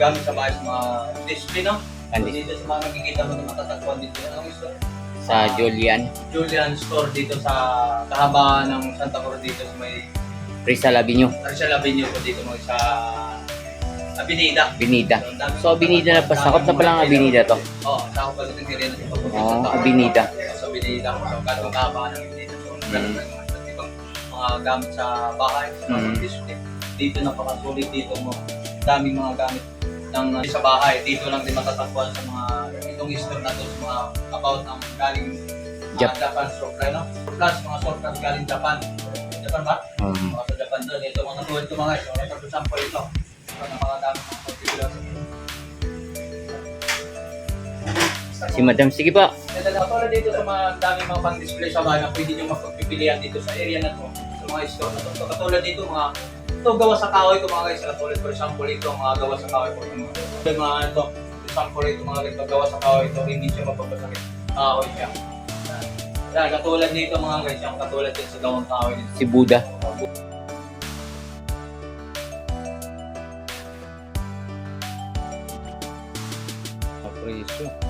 gamit sa bahay sa mga display, no? Ano? Dito sa mga nakikita mo na matatagpuan dito. Anong store? Sa Julian, Julian Store dito sa kahabaan ng Santa Cruz dito sa may Rizal Avenue, Arcel Avenue po dito mo sa Abinida. Binida. So, Avenida na pa. Sakop na palang Avenida to. Oo, oh, sakop pa sa area na sa papunta Oo. Avenida. Sa Abinida ko sa kalong kahabaan ng Abinida. So, ganun Mm. mga mga gamit sa bahay, sa mga Mm. Dito napakasulit dito mo. Daming mga gamit ng uh, sa bahay. Dito lang din matatagpuan sa mga itong store na to sa mga about ang galing Jap- uh, Japan surprise, no? Plus mga surprise galing Japan. Japan ba? Um, Mga sa Japan doon. Ito mga tulad ko mga ito. Ito for sample ito. Ito na mga dami mga particular. si Madam, sige po. Ito na tulad dito sa mga dami mga pang-display sa bahay na pwede nyo magpagpipilian dito sa area na to. Sa mga store na to. So, katulad dito mga ito gawa sa kahoy ito mga guys. Katulad for example ito mga gawa sa kahoy po. Yung mga ito. For example ito mga guys gawa sa kahoy ito. Hindi siya mapapasakit. Kahoy siya. Yan, katulad dito mga guys. Yung katulad din sa gawang kahoy dito. Si Buddha. Aprecio.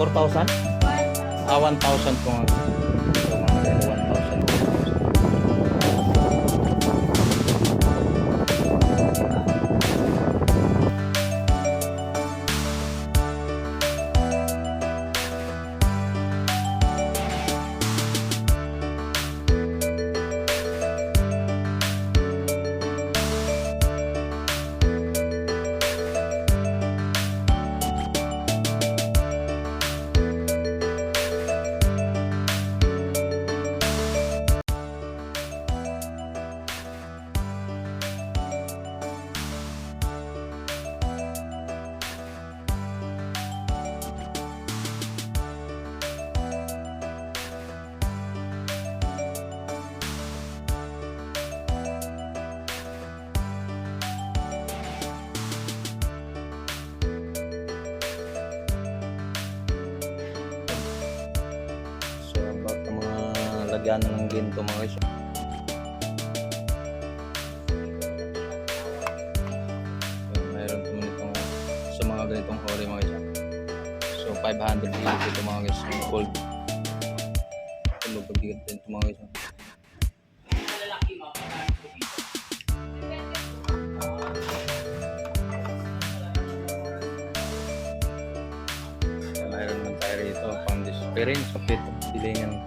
4,000? Ah, 1,000 kung lagyanan ng ginto mga guys. So, mayroon naman itong sa mga ganitong ori mga guys. So 500 dito ito mga guys. Yung gold. Ito magpabigat din ito mga guys. So, mayroon naman tayo rito pang disappearance of ito. Silingan.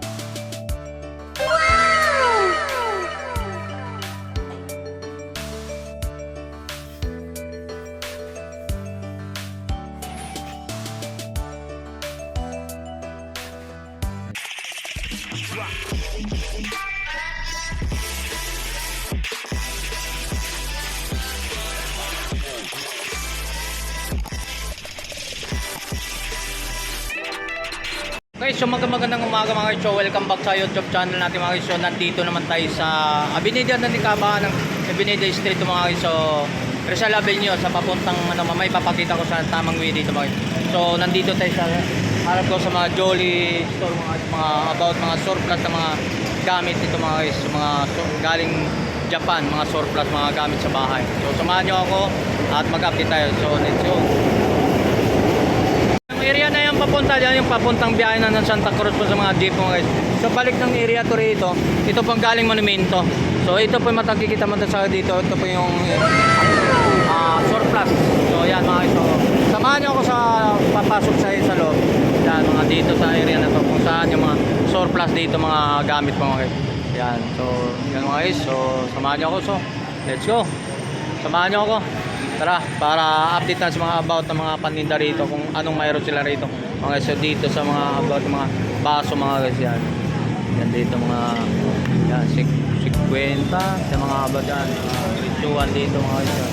Umaga mga. So welcome back sa YouTube channel natin mga. So nandito naman tayo sa Avenida ng Nikaba ng Avenida Street mga. So Rizal Avenue sa papuntang ano mamay papakita ko sa tamang way dito mga. So nandito tayo sa harap ko sa mga Jolly store mga, mga about mga surplus na mga gamit dito mga. So, mga sur- galing Japan, mga surplus mga gamit sa bahay. So samahan niyo ako at mag-update tayo. So let's go. Area na yan papunta dyan yung papuntang biyahe na ng Santa Cruz po sa mga jeep mga guys. So balik ng area to rito, ito pong galing monumento. So ito po yung matakikita mo sa dito, ito po yung ah, surplus. So yan mga guys. So, samahan niyo ako sa papasok sa sa loob. Yan mga dito sa area na to kung saan yung mga surplus dito mga gamit mga guys. Yan. So yan mga guys. So samahan niyo ako. So let's go. Samahan niyo ako. Tara, para update na sa mga about ng mga paninda rito kung anong mayroon sila rito. Mga so dito sa mga about mga baso mga guys yan. Yan dito mga yan, sik- 50 sa mga about yan. Mga ritual dito mga guys. yan.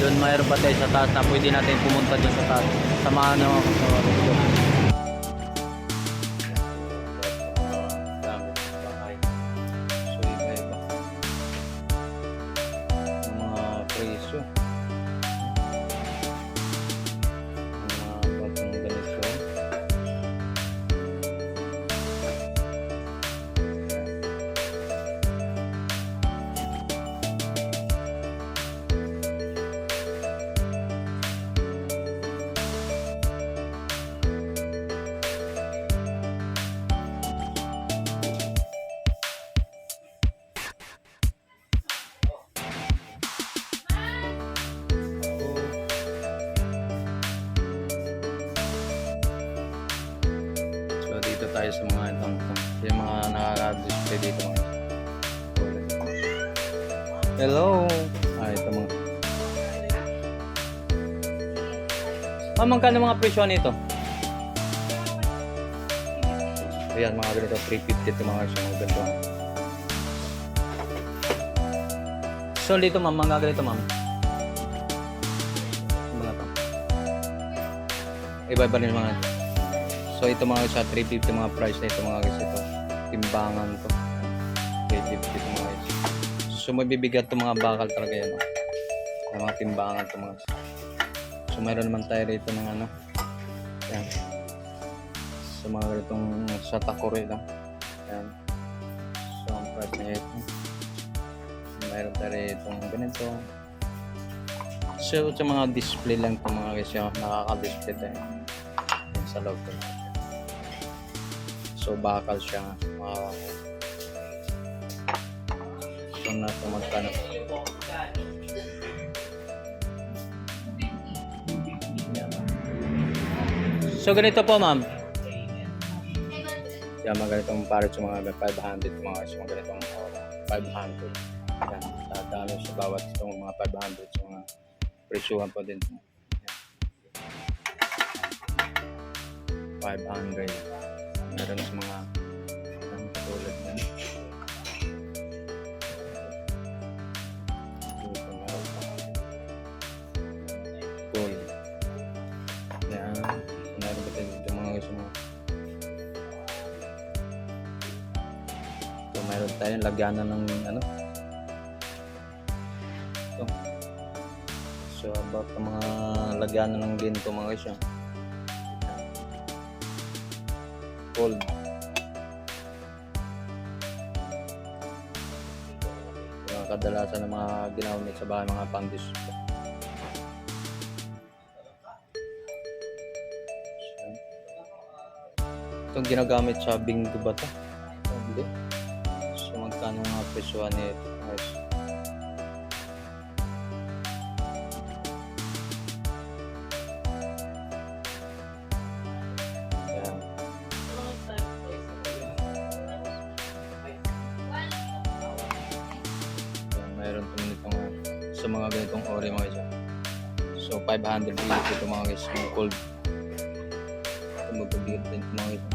Doon mayroon pa tayo sa taas na pwede natin pumunta dyan sa taas. Samahan niyo ako. So, let's tayo sa mga itong, yung mga nakaka-display dito mga Hello! Ah, ito mga. Ah, magkano mga presyo nito? Ayan, mga ganito, 350 ito mga isang mga ganito. So, dito ma'am, mga ganito ma'am. Mga to. Iba-iba rin mga ito. So, ito mga sa 350 mga price na ito mga guys ito. Timbangan to. 350 ito mga guys. So, mabibigat to mga bakal talaga yan. oh. Mga timbangan to mga guys. So, mayroon naman tayo rito ng ano. Yan. Sa mga ganitong sa takore lang. Yan. So, ang price na ito. Mayroon tayo rito ng ganito. So, sa mga display lang ito mga guys. Yung nakaka-display tayo. Sa loob ko. So, bakal siya. Mga So, nasa magkano. Yan. So, ganito po, ma'am. Yan, mga ganitong pares yung mga 500, mga mga ganitong uh, 500. Yan, dadami sa bawat itong mga 500 sa mga presyuhan po din. Yan. 500. Meron sa mga yan, katulad na. Gold. Yan. Meron pa din dito mga gusto mga So, meron tayong lagyanan ng ano. Ito. So, ang mga lagyanan ng ginto mga guys. Gold. Yung kadalasan ng mga ginamit sa bahay, mga pandis. Itong ginagamit sa bingo ba to? Hindi. So magkano nga presyo nito? Sa mga ganitong ori mga isa. So 500 dito ito mga guys, yung cold. Ito magpagigit din ito mga isa.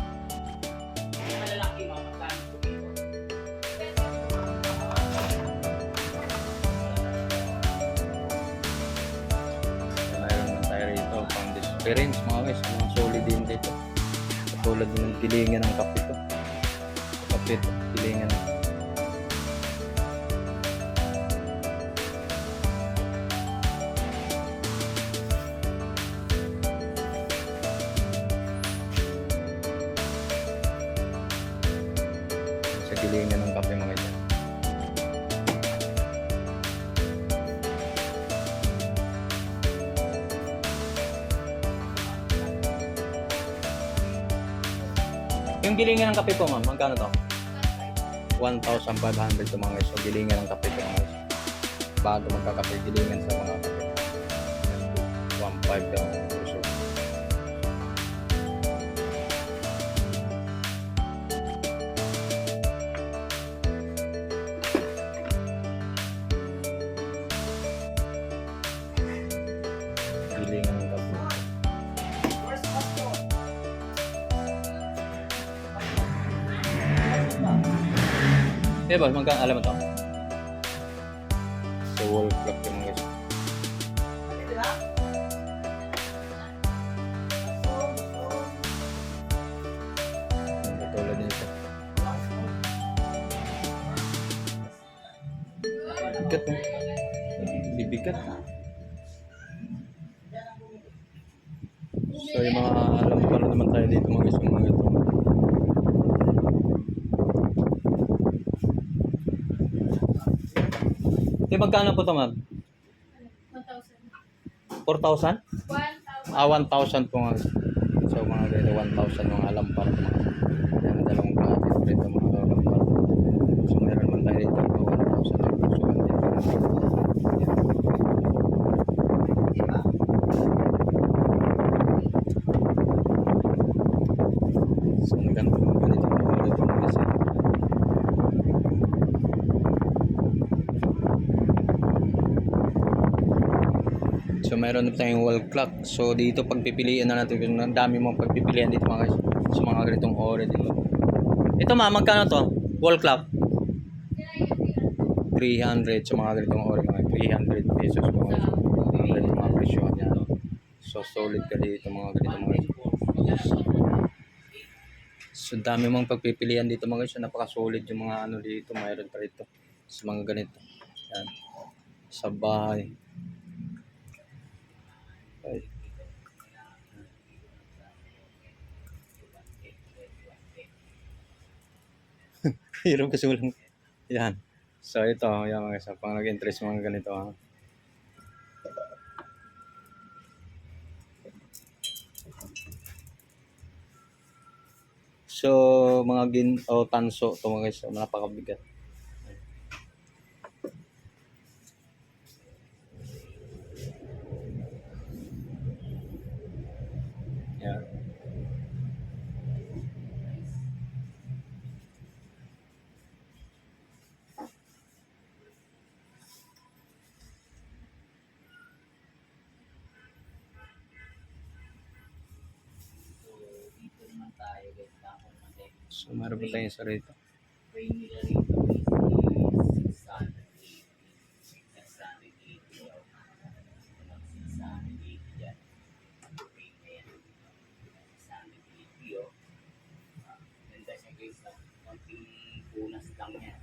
Mayroon naman tayo rito pang experience mga guys, mga solid din dito. Katulad ng pilingan ng kape to. Kape to, pilingan ng sa Yung gilingan ng kape po, ma'am, magkano to? 1,500 to mga guys. So, gilingan ng kape to mga guys. Bago magkakape, gilingan sa mga kape. 1,500 daw. Eh, boss, magkano alam mo to? Sa wall clock yung mga Katulad nito. Bigat mo. Bibigat. So yung mga alam ko na naman tayo dito mga yung mga ito. Eh, magkano po ito, ma'am? 4,000? 1,000. Ah, 1,000 po nga. So, mga ganito, 1,000 yung alam para mga yan, dalawang klase rito mga alam para. So, meron man tayo dito, 1,000 yung pusuan dito. So, ang ganda. Na tayong wall clock. So dito pagpipilian na natin ang dami mong pagpipilian dito mga guys. Sa mga ganitong ore dito. Ito ma, magkano to? Wall clock? 300 sa mga ganitong ore mga 300 pesos mga mga ganitong mga presyo niya. So solid ka dito mga ganitong mga So dami mong pagpipilian dito mga guys. So, Napaka-solid yung mga ano dito. Mayroon pa rito. Sa mga ganito. Yan. Sa bahay. Ay. Hirap kasi walang... Yan. So ito, yan mga guys. Pang nag-interest mga ganito ha. So, mga gin o tanso ito mga so, napakabigat. So, meron pa tayong isa rito. Pray nila rito is 680. 680 daw. Walang 680 dyan. Pray na yan. 680 oh. Ah, Ganda siya guys. ah. Konting punas lang yan.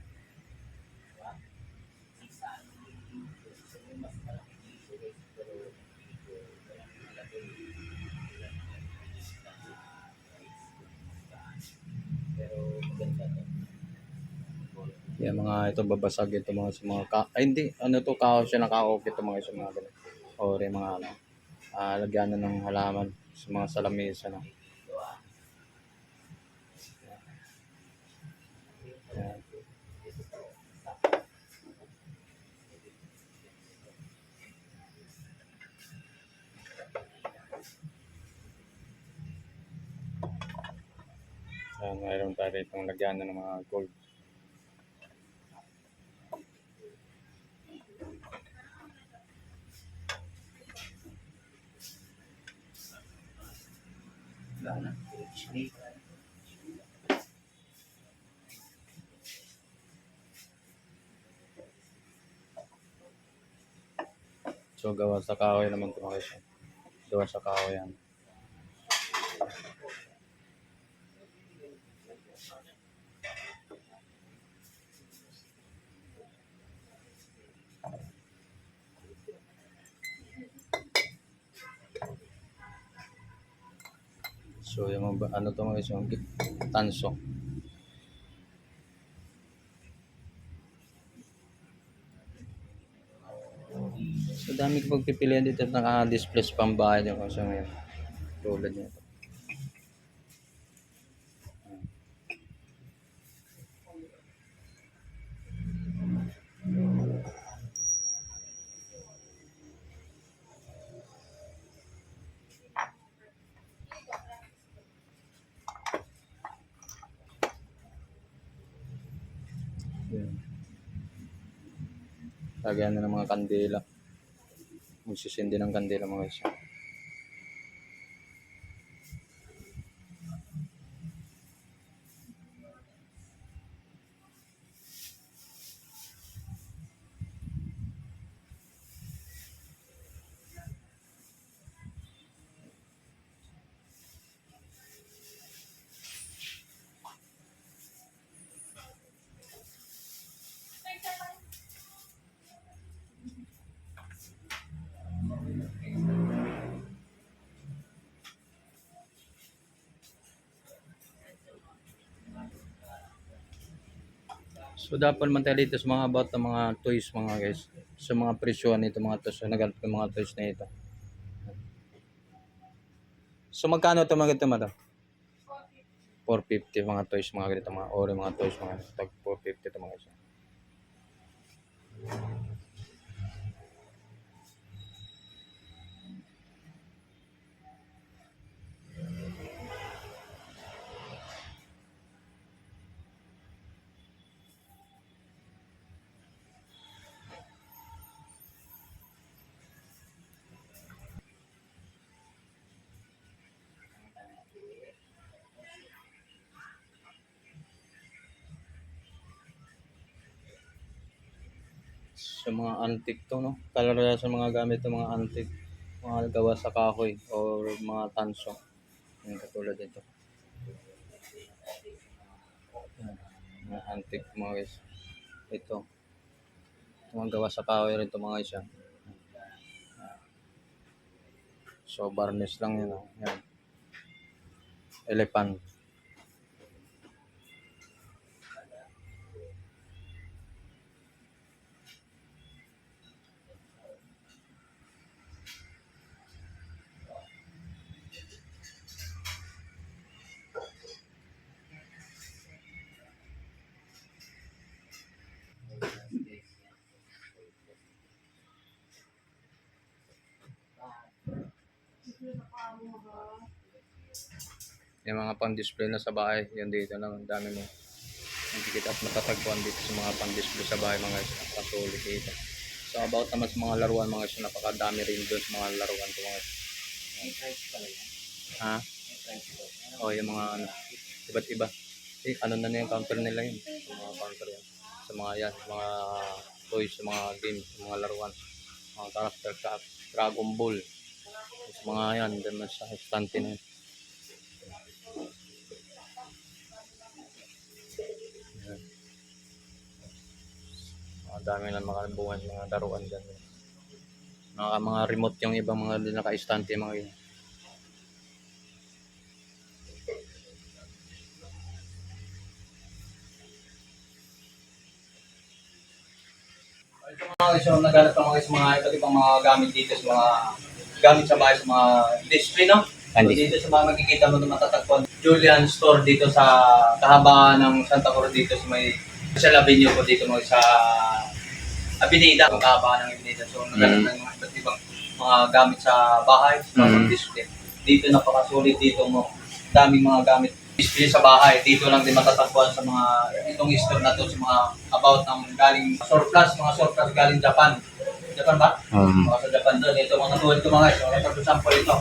Yan mga ito babasag ito mga sa mga ka ay hindi ano to kahoy siya nakaok ito mga sa mga ganun. Ore mga ano. Ah, lagyan na ng halaman sa mga salamisa na. Yan. Yan, mayroon tayo rito lagyan na ng mga gold. So gawa sa kahoy naman ito mga. Gawa sa kahoy yan. So yung ano to mga gi- tanso. Dami pagpipilian dito at naka-display sa pambahay niyo kasi ngayon. Tulad nito. Yan. Lagyan na ng mga kandila. Magsisindi ng kandila mga isa. So dapat man tayo dito sa mga about ng mga toys mga guys. Sa mga presyo nito mga toys. So nagalap yung mga toys na ito. So magkano ito mga ganito mata? 450 mga toys mga ganito mga ore mga toys mga tag 450 ito mga guys. Sa mga antique to, no? Kalala sa mga gamit ng mga antique. Mga gawa sa kahoy or mga tanso. Yung katulad. Yan. Mga antique mga guys. Ito. Mga gawa sa kahoy rin ito mga guys. Yan. So, varnish lang yun. Yan. Elephant. Yung mga pang-display na sa bahay, yan dito lang, ang dami mo. Nakikita at matatagpuan dito sa mga pang-display sa bahay, mga guys, napakasulit dito. So about naman sa mga laruan, mga guys, napakadami rin doon sa mga laruan ko, mga guys. Ha? O, yung mga ano, iba't iba. Eh, ano na na yung counter nila yun. Sa mga counter yan. Sa mga yan, mga toys, sa mga games, sa mga laruan. Mga character sa Dragon Ball. Sa mga yan, dyan sa stante na yun. Dami lang mga buwan, mga laruan dyan. Mga, mga remote yung ibang mga naka-istante mga yun. Ito mga guys, yung naghanap ng mga guys, mga iba't ibang mga gamit dito sa mga gamit sa bahay sa mga display, no? So, Andi. dito sa mga makikita mo na matatagpuan. Julian Store dito sa kahabaan ng Santa Cruz dito sa may sa Avenue po dito mo sa Avenida, ang kahabaan ng Avenida. So, naghanap Mm. ng mga iba't ibang mga gamit sa bahay, sa Mm. display. Dito napakasulit dito mo. Daming mga gamit display sa bahay. Dito lang din matatagpuan sa mga itong store na to sa mga about ng galing surplus, mga surplus galing Japan. Japan ba? Um, Mga sa Japan doon. Ito mga tulad ko mga guys. Ito for example ito.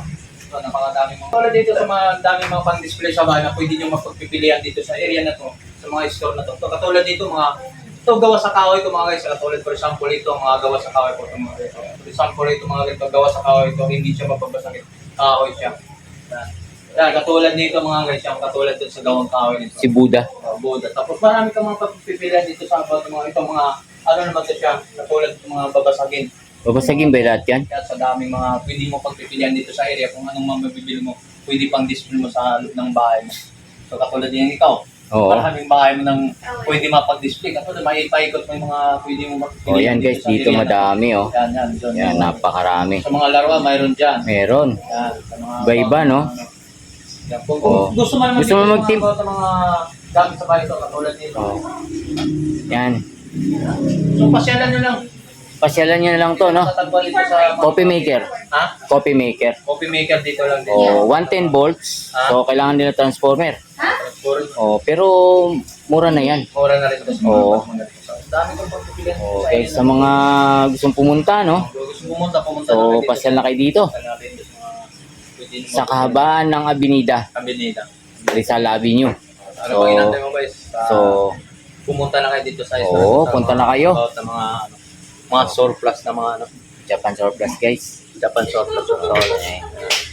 Ito na mga. Tulad dito sa mga daming mga pang-display sa bahay na pwede nyo mapagpipilian dito sa area na to. Sa mga store na to. Ito, katulad dito mga ito gawa sa kahoy ito mga guys. Katulad for example ito mga gawa sa kahoy po. Ito, mga ito. For example ito mga ito gawa sa kahoy ito. Hindi siya mapabasagin. Kahoy siya. Yan. Yan, katulad dito mga guys. Yung katulad dito sa gawang kahoy nito. si Buddha. Uh, Buddha. Tapos marami kang mga pagpipilian dito sa about mga itong mga ano naman siya, katulad ng mga babasagin. Babasagin ba lahat yan? Kaya sa daming mga pwede mo pagpipilian dito sa area kung anong mga mabibili mo, pwede pang display mo sa loob ng bahay mo. So katulad yan ikaw, Oo. maraming bahay mo nang pwede mapag-display. Katulad may ipaikot mo yung mga pwede mo magpipilian Oh, yan guys, dito madami oh. Yan, yan. Yan, napakarami. Sa mga laruan, mayroon dyan. Meron. Yan, sa mga... Iba-iba, no? Ano. Yan, kung, kung gusto mo naman Gusto mo mag-team? mga, sa mga gamit sa bahay ito, katulad nito. Oh. Yan. So, pasyalan nyo lang. Pasyalan nyo lang to, no? Coffee maker. Ha? Coffee maker. Coffee maker dito lang din. Oh, 110 volts. So, kailangan nila transformer. Puro Oh, pero mura na yan. Mura na rin sa mga Oo. Dami kong pagpipilian Oh, sa area sa mga gustong pumunta, no? Gusto pumunta, pumunta So, na kayo dito. pasyal na kayo dito. Pasyal na kayo dito sa Sa kahabaan ng Avenida, Kabinida. Rizal Avenue. Ano So, so, inantay mo guys? Sa- So, pumunta na kayo dito sa Oo, sa punta na kayo. Ng mga ano, mga surplus na mga ano, Japan Surplus, guys. Japan surplus. So, eh,